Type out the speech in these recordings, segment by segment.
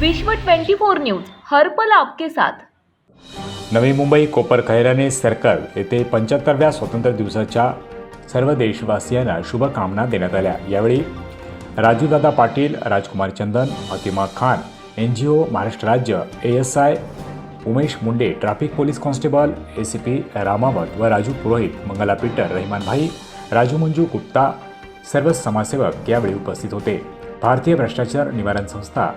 विश्व 24 न्यूज हर्पल आपके साथ. नवी मुंबई कोपर खैराने सर्कल येथे पंच्याहत्तरव्या स्वातंत्र्य दिवसाच्या सर्व देशवासियांना शुभकामना देण्यात आल्या. यावेळी Rajudada Patil Rajkumar Chandan Atima Khan N G O Maharashtra राज्य A S I Umesh Munde traffic police constable A C P Ramavat व राजू पुरोहित मंगला पीटर रहिमान भाई राजू मंजू गुप्ता सर्व समाजसेवक यावेळी उपस्थित होते. भारतीय भ्रष्टाचार निवारण संस्था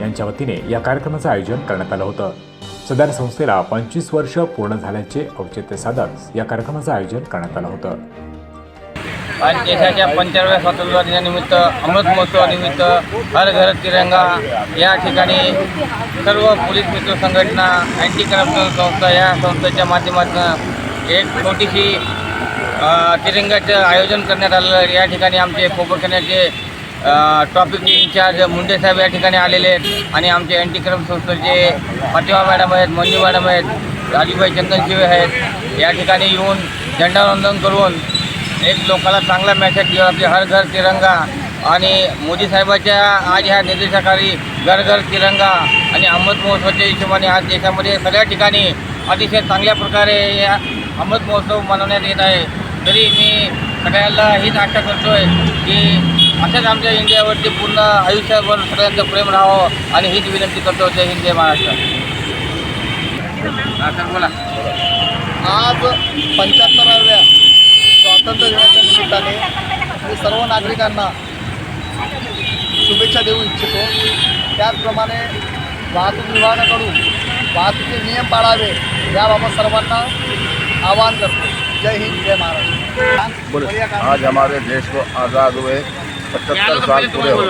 यांच्या वतीने या कार्यक्रमाचं आयोजन करण्यात आलं होतं. सदर संस्थेला पंचवीस वर्ष पूर्ण झाल्याचे औचित्य साधत या कार्यक्रमाचं आयोजन करण्यात आलं होतं. आज देशाच्या पंचाव्या स्वातंत्र्य दिनानिमित्त अमृत महोत्सवानिमित्त हर घर तिरंगा या ठिकाणी सर्व पोलीस मित्र संघटना अँटी करप्शन संस्था या संस्थेच्या माध्यमातून एक छोटीशी तिरंगाचं आयोजन करण्यात आलं या ठिकाणी आमचे पोपरखान्याचे ट्रॉफिकचे इन्चार्ज मुंडे साहेब या ठिकाणी आलेले आहेत. आणि आमचे अँटीक्रम संस्थेचे फातिमा मॅडम आहेत मंजू मॅडम आहेत राजूभाई चंदनशिवे आहेत. या ठिकाणी येऊन झेंडावंदन करून एक लोकाला चांगला मेसेज दिला. की हर घर तिरंगा आणि मोदी साहेबाच्या आज ह्या निर्देशाखाली घर घर तिरंगा आणि अमृत महोत्सवाच्या हिशोबाने आज देशामध्ये सगळ्या ठिकाणी अतिशय चांगल्या प्रकारे या अमृत महोत्सव मनवण्यात येत आहे. तरी मी सगळ्यांना हीच आशा करतो आहे की असंच आमच्या इंडियावरती पूर्ण आयुष्यभर सगळ्यांचं प्रेम राहावं आणि हीच विनंती करतो जय हिंद जय महाराष्ट्र. बोला. आज पंच्याहत्तराव्या स्वातंत्र्य दिनाच्या निमित्ताने मी सर्व नागरिकांना शुभेच्छा देऊ इच्छितो. त्याचप्रमाणे वाहतूक विभागाकडून वाहतुकीचे नियम पाळावे याबाबत सर्वांना आवाहन करतो. जय हिंद जय महाराष्ट्र. आज हमारे देश को आज़ाद हुए पचहत्तर साल पूरे हो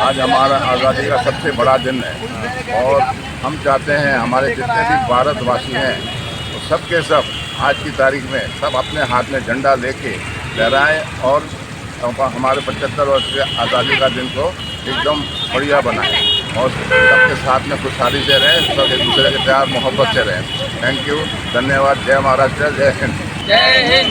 आज हमारा आज़ादी का सबसे बड़ा दिन है। और हम चाहते हैं हमारे जितने भी भारतवासी हैं, वो सब के सब आज की तारीख में सब अपने हाथ में झंडा लेके लहराएँ और हमारे पचहत्तर वर्ष के आज़ादी का दिन को एकदम बढ़िया बनाएँ। और सबके साथ में खुशहाली से रहें सब एक दूसरे के प्यार, मोहब्बत से रहें। थैंक यू धन्यवाद। जय महाराष्ट्र, जय हिंद। जय हिंद।